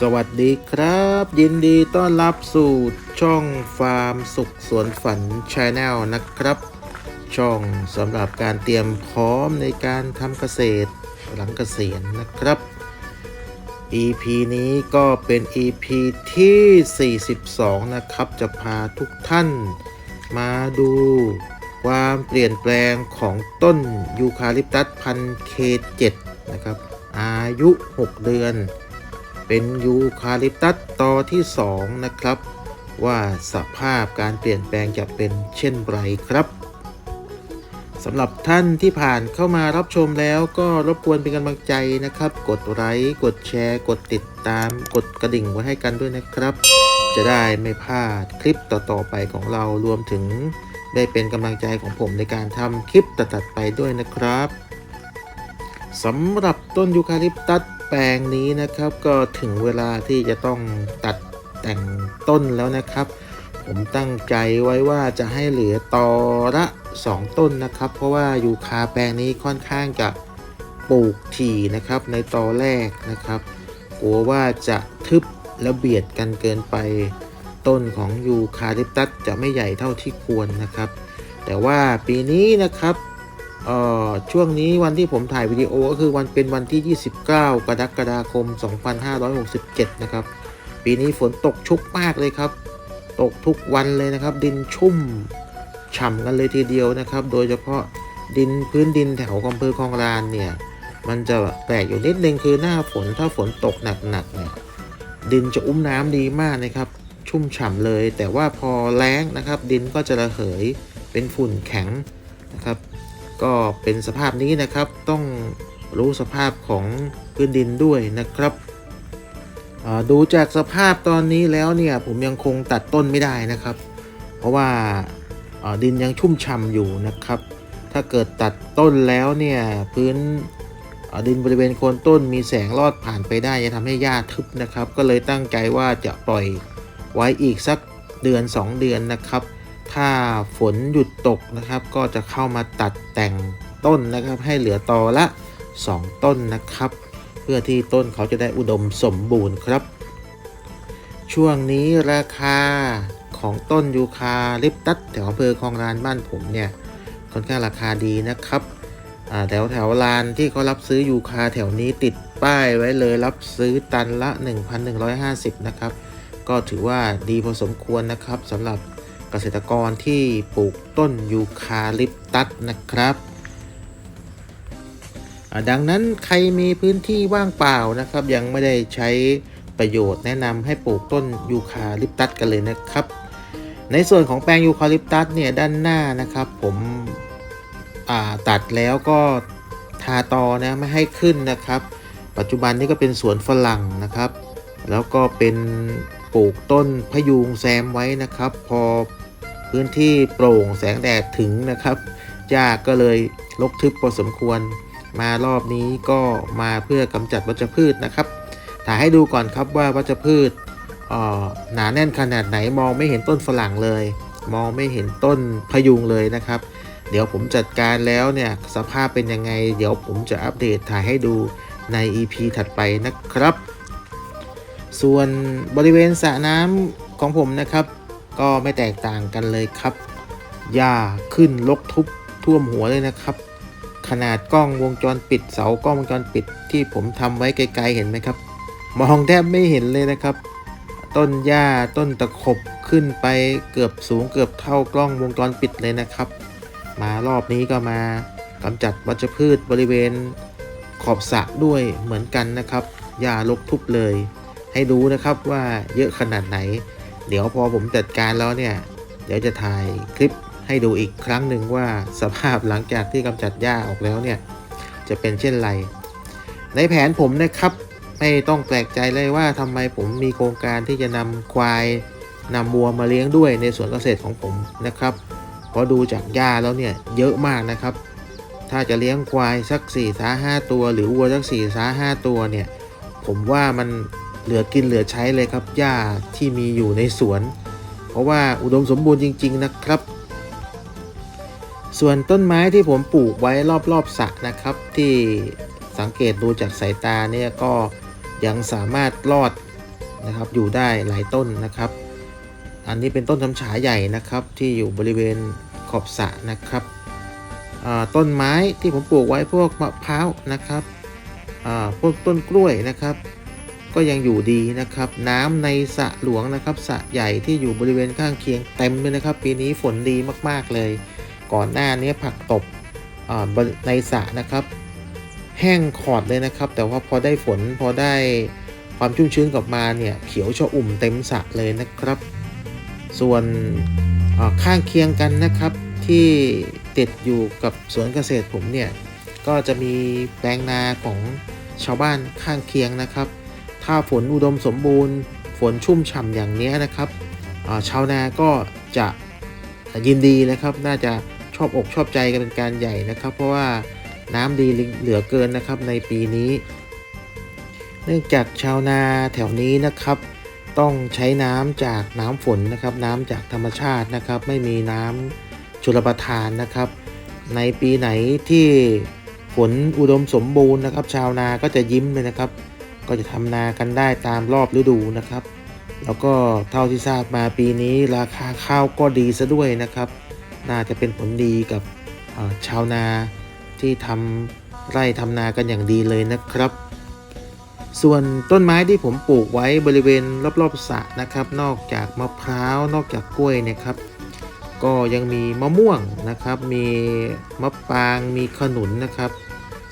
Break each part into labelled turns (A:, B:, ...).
A: สวัสดีครับ ยินดีต้อนรับสู่ช่องฟาร์มสุขสวนฝันชาแนลนะครับ ช่องสำหรับการเตรียมพร้อมในการทำเกษตรหลังเกษียณนะครับ EP นี้ก็เป็น EP ที่ 42 นะครับ จะพาทุกท่านมาดูความเปลี่ยนแปลงของต้นยูคาลิปตัสพันธุ์ K7 นะครับ อายุ 6 เดือน เป็นยูคาลิปตัสตอที่ 2 นะครับ ว่าสภาพการเปลี่ยนแปลงจะเป็นเช่นไรครับสำหรับท่านที่ผ่านเข้ามารับชมแล้วก็รบกวนเป็นกำลังใจนะครับ กดไลค์กดแชร์ กดติดตาม กดกระดิ่งไว้ให้กันด้วยนะครับ จะได้ไม่พลาดคลิปต่อๆไปของเรารวมถึงได้เป็นกำลังใจของผมในการทำคลิปตัดๆไปด้วยนะครับ สำหรับต้นยูคาลิปตัสแปลงนี้นะครับ ก็ถึงเวลาที่จะต้องตัดแต่งต้นแล้วนะครับ ผมตั้งใจไว้ว่าจะให้เหลือตอละ 2 ต้นนะครับ เพราะว่ายูคาแปลงนี้ค่อนข้างจะปลูกถี่นะครับในตอแรกนะครับ กลัวว่าจะทึบและเบียดกันเกินไป ต้นของยูคาลิปตัสจะไม่ใหญ่เท่าที่ควรนะครับ แต่ว่าปีนี้นะครับ ช่วงนี้วันที่ผมถ่ายวิดีโอก็คือวันเป็นวันที่ 29 กรกฎาคม 2567 นะครับ ปีนี้ฝนตกชุกมากเลยครับ ตกทุกวันเลยนะครับ ดินชุ่มฉ่ำกันเลยทีเดียวนะครับ โดยเฉพาะดินพื้นดินแถวอำเภอคลองลานเนี่ย มันจะแปลกอยู่นิดนึงคือหน้าฝนถ้าฝนตกหนักๆเนี่ยดินจะอุ้มน้ำดีมากนะครับ ชุ่มฉ่ำเลย แต่ว่าพอแล้งนะครับ ดินก็จะระเหยเป็นฝุ่นแข็งนะครับ ก็เป็นสภาพนี้นะครับต้องรู้สภาพของพื้นดินด้วยนะครับดูจากสภาพตอนนี้แล้วเนี่ยผมยังคงตัดต้นไม่ได้นะครับ เพราะว่าดินยังชุ่มฉ่ำอยู่นะครับ ถ้าเกิดตัดต้นแล้วเนี่ยพื้นดินบริเวณโคนต้นมีแสงลอดผ่านไปได้จะทำให้หญ้าทึบนะครับ ก็เลยตั้งใจว่าจะปล่อยไว้อีกสักเดือน 2 เดือนนะครับ ถ้าฝนหยุดตกนะครับ ก็จะเข้ามาตัดแต่งต้นนะครับ ให้เหลือตอละ 2 ต้นนะครับ เพื่อที่ต้นเขาจะได้อุดมสมบูรณ์ครับ ช่วงนี้ราคาของต้นยูคาลิปตัสแถวอำเภอคลองลานบ้านผมเนี่ยค่อนข้างราคาดีนะครับแถวแถวลานที่เขารับซื้อยูคาแถวนี้ติดป้ายไว้เลยรับซื้อตันละ 1,150 นะครับ ก็ถือว่าดีพอสมควรนะครับสำหรับ เกษตรกรที่ปลูกต้นยูคาลิปตัสนะครับ ดังนั้นใครมีพื้นที่ว่างเปล่านะครับ ยังไม่ได้ใช้ประโยชน์แนะนำให้ปลูกต้นยูคาลิปตัสกันเลยนะครับ ในส่วนของแปลงยูคาลิปตัสเนี่ยด้านหน้านะครับ ผมตัดแล้วก็ทาตอนะไม่ให้ขึ้นนะครับ ปัจจุบันนี้ก็เป็นสวนฝรั่งนะครับ แล้วก็เป็นปลูกต้นพะยูงแซมไว้นะครับ พอ พื้นที่โปร่งแสงแดดถึงนะครับหญ้าก็เลยรกทึบพอสมควร มารอบนี้ก็มาเพื่อกำจัดวัชพืชนะครับถ่ายให้ดูก่อนครับว่าวัชพืชหนาแน่นขนาดไหนมองไม่เห็นต้นฝรั่งเลย มองไม่เห็นต้นพะยุงเลยนะครับ เดี๋ยวผมจัดการแล้วเนี่ยสภาพเป็นยังไง เดี๋ยวผมจะอัปเดตถ่ายให้ดูใน EP ถัดไปนะครับ ส่วนบริเวณสระน้ำของผมนะครับ ก็ไม่แตกต่างกันเลยครับหญ้าขึ้นลกทุบท่วมหัวเลยนะครับ ขนาดกล้องวงจรปิดเสากล้องวงจรปิดที่ผมทำไว้ไกลๆเห็นไหมครับ มองแทบไม่เห็นเลยนะครับ ต้นหญ้าต้นตะขบขึ้นไปเกือบสูงเกือบเท่ากล้องวงจรปิดเลยนะครับ มารอบนี้ก็มากำจัดวัชพืชบริเวณขอบสระด้วยเหมือนกันนะครับหญ้ารกทุบเลย ให้ดูนะครับว่าเยอะขนาดไหน เดี๋ยวพอผมจัดการแล้วเนี่ย เดี๋ยวจะถ่ายคลิปให้ดูอีกครั้งหนึ่งว่าสภาพหลังจากที่กำจัดหญ้าออกแล้วเนี่ย จะเป็นเช่นไร ในแผนผมนะครับ ไม่ต้องแปลกใจเลยว่าทำไมผมมีโครงการที่จะนำควายนำวัวมาเลี้ยงด้วยในสวนเกษตรของผมนะครับเพราะดูจากหญ้าแล้วเนี่ยเยอะมากนะครับ ถ้าจะเลี้ยงควายสัก4ี่สาห้าตัว หรือวัวสัก4ี่สาห้าตัวเนี่ย ผมว่ามัน เหลือกินเหลือใช้เลยครับหญ้าที่มีอยู่ในสวน เพราะว่าอุดมสมบูรณ์จริง ๆ นะครับ ส่วนต้นไม้ที่ผมปลูกไว้รอบๆสระนะครับ ที่สังเกตดูจากสายตาเนี่ยก็ยังสามารถรอดนะครับอยู่ได้หลายต้นนะครับ อันนี้เป็นต้นทำฉาใหญ่นะครับที่อยู่บริเวณขอบสระนะครับต้นไม้ที่ผมปลูกไว้พวกมะพร้าวนะครับพวกต้นกล้วยนะครับ ก็ยังอยู่ดีนะครับ น้ำในสระหลวงนะครับสระใหญ่ที่อยู่บริเวณข้างเคียงเต็มเลยนะครับ ปีนี้ฝนดีมากๆเลย ก่อนหน้านี้ผักตบในสระนะครับ แห้งขอดเลยนะครับ แต่ว่าพอได้ฝนพอได้ความชุ่มชื้นกลับมาเนี่ยเขียวชอุ่มเต็มสระเลยนะครับ ส่วนข้างเคียงกันนะครับที่ติดอยู่กับสวนเกษตรผมเนี่ยก็จะมีแปลงนาของชาวบ้านข้างเคียงนะครับ ถ้าฝนอุดมสมบูรณ์ ฝนชุ่มฉ่ำอย่างนี้นะครับาชาวนาก็จะยินดีนะครับ น่าจะชอบอกชอบใจกันเป็นการใหญ่นะครับ เพราะว่าน้ำดีเหลือเกินนะครับในปีนี้ เนื่องจากชาวนาแถวนี้นะครับ ต้องใช้น้ำจากน้ำฝนนะครับ น้ำจากธรรมชาตินะครับ ไม่มีน้ำชลประทานนะครับ ในปีไหนที่ฝนอุดมสมบูรณ์นะครับ ชาวนาก็จะยิ้มเลยนะครับ ก็จะทำนากันได้ตามรอบฤดูนะครับ แล้วก็เท่าที่ทราบมาปีนี้ราคาข้าวก็ดีซะด้วยนะครับ น่าจะเป็นผลดีกับชาวนาที่ทำไร่ทำนากันอย่างดีเลยนะครับ ส่วนต้นไม้ที่ผมปลูกไว้บริเวณรอบๆสระนะครับ นอกจากมะพร้าวนอกจากกล้วยเนะครับก็ยังมีมะม่วงนะครับ มีมะปราง มีขนุนนะครับ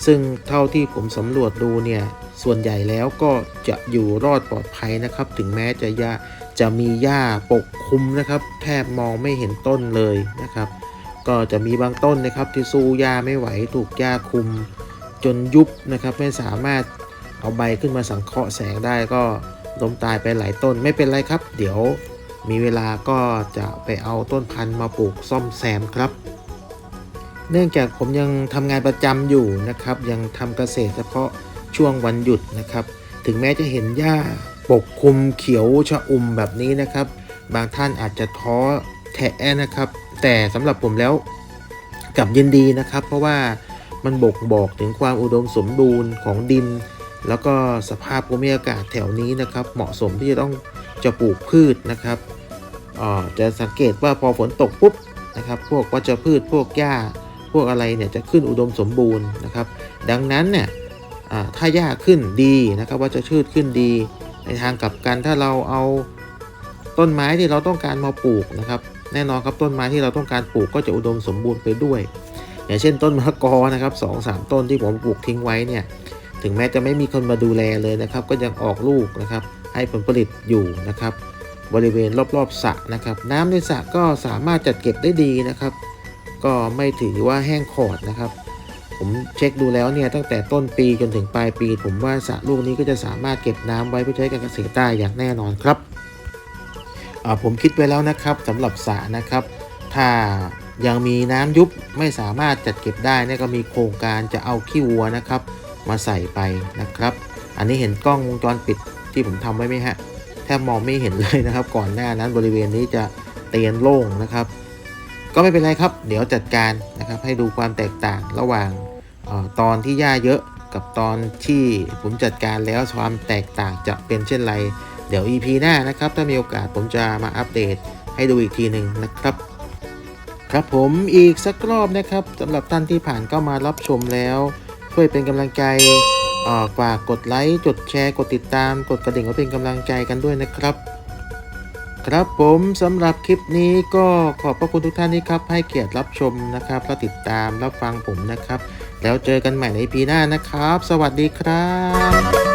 A: ซึ่งเท่าที่ผมสำรวจดูเนี่ยส่วนใหญ่แล้วก็จะอยู่รอดปลอดภัยนะครับ ถึงแม้จะยาจะมีหญ้าปกคลุมนะครับ แทบมองไม่เห็นต้นเลยนะครับ ก็จะมีบางต้นนะครับที่สู้หญ้าไม่ไหวถูกหญ้าคลุม จนยุบนะครับไม่สามารถเอาใบขึ้นมาสังเคราะห์แสงได้ก็ล้มตายไปหลายต้นไม่เป็นไรครับ เดี๋ยวมีเวลาก็จะไปเอาต้นพันธุ์มาปลูกซ่อมแซมครับ เนื่องจากผมยังทำงานประจำอยู่นะครับ ยังทำเกษตรเฉพาะช่วงวันหยุดนะครับ ถึงแม้จะเห็นหญ้าปกคลุมเขียวชะอุ่มแบบนี้นะครับ บางท่านอาจจะท้อแท้นะครับ แต่สำหรับผมแล้วกลับยินดีนะครับ เพราะว่ามันบ่งบอกถึงความอุดมสมบูรณ์ของดิน แล้วก็สภาพภูมิอากาศแถวนี้นะครับ เหมาะสมที่จะต้องจะปลูกพืชนะครับอ่าจะสังเกตว่าพอฝนตกปุ๊บนะครับ พวกวัชพืชพวกหญ้า พวกอะไรเนี่ยจะขึ้นอุดมสมบูรณ์นะครับ ดังนั้นเนี่ยถ้าหญ้าขึ้นดีนะครับว่าจะชืดขึ้นดี ในทางกลับกันถ้าเราเอาต้นไม้ที่เราต้องการมาปลูกนะครับ แน่นอนครับต้นไม้ที่เราต้องการปลูกก็จะอุดมสมบูรณ์ไปด้วย อย่างเช่นต้นมะละกอนะครับสองสามต้นที่ผมปลูกทิ้งไว้เนี่ยถึงแม้จะไม่มีคนมาดูแลเลยนะครับ ก็ยังออกลูกนะครับให้ผลผลิตอยู่นะครับ บริเวณรอบๆสระนะครับ น้ำในสระก็สามารถจัดเก็บได้ดีนะครับ ก็ไม่ถือว่าแห้งขอดนะครับ ผมเช็คดูแล้วเนี่ยตั้งแต่ต้นปีจนถึงปลายปี ผมว่าสระลูกนี้ก็จะสามารถเก็บน้ำไว้เพื่อใช้การเกษตรได้อย่างแน่นอนครับผมคิดไว้แล้วนะครับสำหรับสระนะครับ ถ้ายังมีน้ำยุบไม่สามารถจัดเก็บได้เนี่ยก็มีโครงการจะเอาขี้วัวนะครับ มาใส่ไปนะครับ อันนี้เห็นกล้องวงจรปิดที่ผมทำไว้ไหมฮะแทบมองไม่เห็นเลยนะครับ ก่อนหน้านั้นบริเวณนี้จะเตียนโล่งนะครับ ก็ไม่เป็นไรครับ เดี๋ยวจัดการนะครับ ให้ดูความแตกต่างระหว่างออตอนที่หญ้าเยอะกับตอนที่ผมจัดการแล้วความแตกต่างจะเป็นเช่นไร เดี๋ยว EP หน้านะครับ ถ้ามีโอกาสผมจะมาอัปเดตให้ดูอีกทีหนึ่งนะครับครับผมอีกสักรอบนะครับสำหรับท่านที่ผ่านเข้ามารับชมแล้ว ช่วยเป็นกำลังใจฝากกดไลค์กดแชร์ กดติดตาม กดกระดิ่งไว้เป็นกำลังใจกันด้วยนะครับ ครับผมสำหรับคลิปนี้ก็ขอบพระคุณทุกท่านที่ครับ ให้เกียรติรับชมนะครับและติดตามรับฟังผมนะครับ แล้วเจอกันใหม่ในปีหน้านะครับ สวัสดีครับ